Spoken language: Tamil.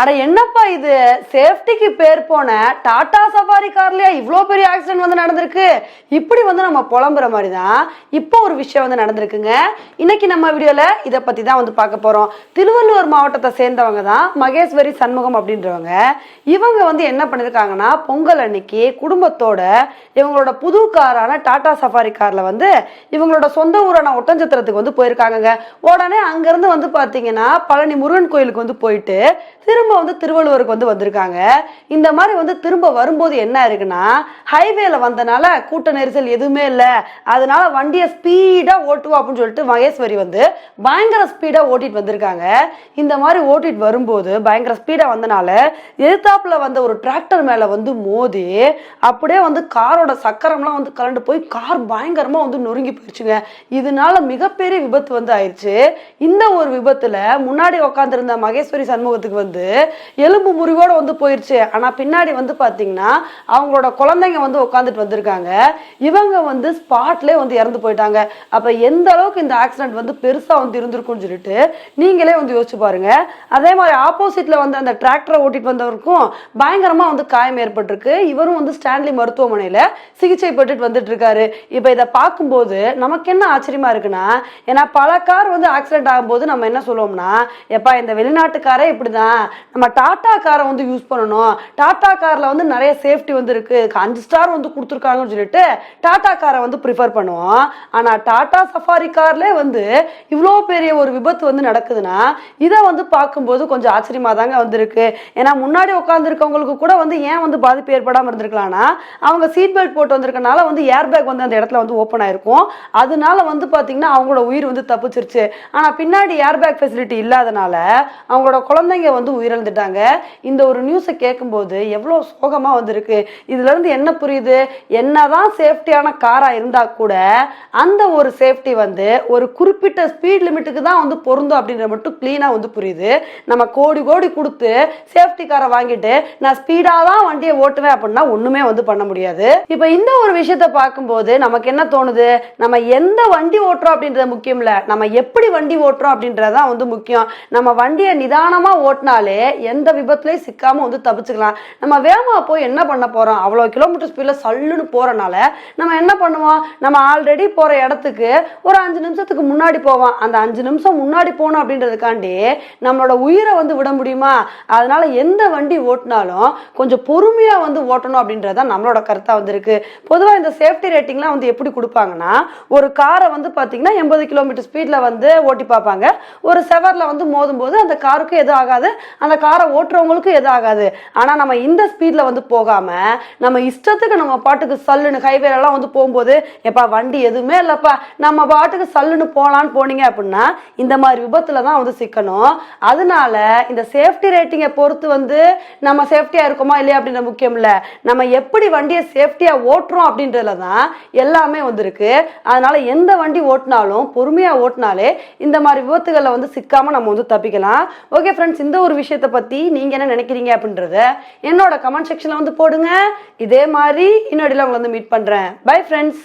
அட என்னப்பா இது? சேஃப்டிக்கு பேர் போன டாடா சஃபாரி கார்லயா இவ்வளோ பெரிய ஆக்சிடென்ட் வந்து நடந்திருக்கு? இப்படி வந்து நம்ம புலம்புற மாதிரி தான் இப்போ ஒரு விஷயம் வந்து நடந்திருக்குங்க. இன்னைக்கு நம்ம வீடியோவில் இதை பற்றி தான் வந்து பார்க்க போகிறோம் திருவள்ளூர் மாவட்டத்தை சேர்ந்தவங்க தான் மகேஸ்வரி சண்முகம் அப்படின்றவங்க. இவங்க வந்து என்ன பண்ணியிருக்காங்கன்னா பொங்கல் அன்னைக்கு குடும்பத்தோட இவங்களோட புது காரான டாடா சஃபாரி காரில் வந்து இவங்களோட சொந்த ஊரான ஒட்டஞ்சத்திரத்துக்கு வந்து போயிருக்காங்கங்க. உடனே அங்கேருந்து வந்து பார்த்தீங்கன்னா பழனி முருகன் கோயிலுக்கு வந்து போயிட்டு திரும்ப வந்து திருவள்ளுவருக்கு வந்து வந்திருக்காங்க. இந்த மாதிரி வந்து திரும்ப வரும்போது என்ன இருக்குன்னா ஹைவேல வந்தனால கூட்ட நெரிசல் எதுவுமே இல்லை. அதனால வண்டியை ஸ்பீடாக ஓட்டுவோம் அப்படின்னு சொல்லிட்டு மகேஸ்வரி வந்து பயங்கர ஸ்பீடாக ஓட்டிட்டு வந்திருக்காங்க. இந்த மாதிரி ஓட்டிட்டு வரும்போது பயங்கர ஸ்பீடாக வந்தனால எதிர்த்தாப்புல வந்த ஒரு டிராக்டர் மேலே வந்து மோதி அப்படியே வந்து காரோட சக்கரம்லாம் வந்து கலண்டு போய் கார் பயங்கரமாக வந்து நொறுங்கி போயிடுச்சுங்க இதனால மிகப்பெரிய விபத்து வந்து ஆயிடுச்சு இந்த ஒரு விபத்தில் முன்னாடி உட்காந்துருந்த மகேஸ்வரி சண்முகத்துக்கு வந்து எலும்பு முறிவோடு வந்து போயிடுச்சு ஆனால் பின்னாடி வந்து பார்த்தீங்கன்னா அவங்களோட குழந்தைங்க வந்து உட்காந்துட்டு வந்திருக்காங்க. இவங்க வந்து ஸ்பாட்லயே வந்து இறந்து போயிட்டாங்க. அப்ப எந்த அளவுக்கு இந்த ஆக்சிடென்ட் வந்து பெருசா வந்து இருந்திருக்கும்னு சொல்லிட்டு நீங்களே வந்து யோசிச்சு பாருங்க. அதே மாதிரி ஆப்போசிட்ல வந்து அந்த டிராக்டரை ஓட்டிட்டு வந்தவருக்கும் பயங்கரமா வந்து காயம் ஏற்பட்டிருக்கு. இவரும் வந்து ஸ்டான்லி மருத்துவமனையில சிகிச்சை பெற்றுட்டு வந்துட்டு இருக்காரு. இப்ப இதை பார்க்கும்போது நமக்கு என்ன ஆச்சரியமா இருக்குன்னா ஏன்னா பல கார் வந்து ஆக்சிடென்ட் ஆகும்போது நம்ம என்ன சொல்லுவோம்னா எப்பா இந்த வெளிநாட்டுக்காரே இப்படிதான். நம்ம டாடா காரை வந்து யூஸ் பண்ணணும். டாடா கார்ல வந்து நிறைய சேஃப்டி வந்து இருக்கு. அஞ்சு ஸ்டார் வந்து கொடுத்துருக்காங்கன்னு சொல்லிட்டு டாடா காரை வந்து ப்ரிஃபர் பண்ணுவோம் ஆனால் டாடா சஃபாரி கார்லேயே வந்து இவ்வளோ பெரிய ஒரு விபத்து வந்து நடக்குதுன்னா இதை வந்து பார்க்கும்போது கொஞ்சம் ஆச்சரியமாக தாங்க வந்திருக்கு. ஏன்னா முன்னாடி உட்காந்துருக்கவங்களுக்கு கூட வந்து ஏன் வந்து பாதிப்பு ஏற்படாமல் இருந்திருக்கலாம்னா அவங்க சீட் பெல்ட் போட்டு வந்திருக்கனால வந்து ஏர் பேக் வந்து அந்த இடத்துல வந்து ஓப்பன் ஆயிருக்கும். அதனால வந்து பார்த்தீங்கன்னா அவங்களோட உயிர் வந்து தப்பிச்சிருச்சு. ஆனால் பின்னாடி ஏர் பேக் ஃபெசிலிட்டி இல்லாதனால அவங்களோட குழந்தைங்க வந்து உயிரிழந்துட்டாங்க. இந்த ஒரு நியூஸை கேட்கும்போது எவ்வளோ சோகமாக வந்திருக்கு. இதுலேருந்து என்ன புரியுது? என்னதான் சேஃப்டியான காரா இருந்தா கூட அந்த ஒரு சேஃப்டி வந்து ஒரு குறிப்பிட்ட ஸ்பீட் லிமிட்டுக்கு தான் வந்து பொருந்தும் அப்படின்றது மட்டும் கிளீனா வந்து புரியுது. நம்ம கோடி கோடி கொடுத்து சேஃப்டி காரை வாங்கிட்டு நான் ஸ்பீடா தான் வண்டியை ஓட்டுவேன் அப்படின்னா ஒன்றுமே வந்து பண்ண முடியாது. இப்போ இந்த ஒரு விஷயத்த பார்க்கும்போது நமக்கு என்ன தோணுது? நம்ம எந்த வண்டி ஓட்டுறோம் அப்படின்றது முக்கியம் இல்லை. நம்ம எப்படி வண்டி ஓட்டுறோம் அப்படின்றது தான் வந்து முக்கியம். நம்ம வண்டியை நிதானமாக ஓட்டினாலே எந்த விபத்துலேயும் சிக்காமல் வந்து தப்பிச்சுக்கலாம். நம்ம வேகமாக போய் என்ன பண்ண போகிறோம் அவ்வளோ கிலோமீட்டர் ஸ்பீடில் சல்லுன்னு போறனால நம்ம என்ன பண்ணுவோம்? நம்ம ஆல்ரெடி போற இடத்துக்கு ஒரு அஞ்சு நிமிஷத்துக்கு முன்னாடி போவோம். அந்த அஞ்சு நிமிஷம் முன்னாடி போகணும் அப்படின்றதுக்காண்டி நம்மளோட உயிரை வந்து விட முடியுமா? அதனால எந்த வண்டி ஓட்டினாலும் கொஞ்சம் பொறுமையா வந்து ஓட்டணும் அப்படின்றது தான் நம்மளோட கருத்தா வந்துருக்கு. பொதுவாக இந்த சேஃப்டி ரேட்டிங்லாம் வந்து எப்படி கொடுப்பாங்கன்னா ஒரு காரை வந்து பாத்தீங்கன்னா எண்பது கிலோமீட்டர் ஸ்பீட்ல வந்து ஓட்டி பார்ப்பாங்க. ஒரு செவர்ல வந்து மோதும் போது அந்த காருக்கு எதுவும் ஆகாது? அந்த காரை ஓட்டுறவங்களுக்கும் எதுவும் ஆகாது? ஆனா நம்ம இந்த ஸ்பீடில் வந்து போகாம நம்ம இஷ்டத்துக்கு நம்ம பாட்டுக்கு சல்லுன்னு ஹைவேல எல்லாம் வந்து போகும்போது எப்பா வண்டி எதுவுமே இல்லப்பா நம்ம பாட்டுக்கு சல்லுன்னு போகலான்னு போனீங்க அப்படின்னா இந்த மாதிரி விபத்துல தான் வந்து சிக்கணும். அதனால இந்த சேஃப்டி ரேட்டிங்கை பொறுத்து வந்து நம்ம சேஃப்டியா இருக்கோமா இல்லையா அப்படின்ற முக்கியம் இல்லை. நம்ம எப்படி வண்டியை சேஃப்டியா ஓட்டுறோம் அப்படின்றதுல தான் எல்லாமே வந்துருக்கு. அதனால எந்த வண்டி ஓட்டினாலும் பொறுமையா ஓட்டினாலே இந்த மாதிரி விபத்துகளில் வந்து சிக்காம நம்ம வந்து தப்பிக்கலாம். ஓகே ஃப்ரெண்ட்ஸ் இந்த ஒரு விஷயத்தை பத்தி நீங்க என்ன நினைக்கிறீங்க அப்படின்றத என்னோட கமெண்ட் செக்ஷனில் வந்து போடுங்க. இதே மாதிரி இன்னொடியில் உங்களை வந்து மீட் பண்றேன். Bye friends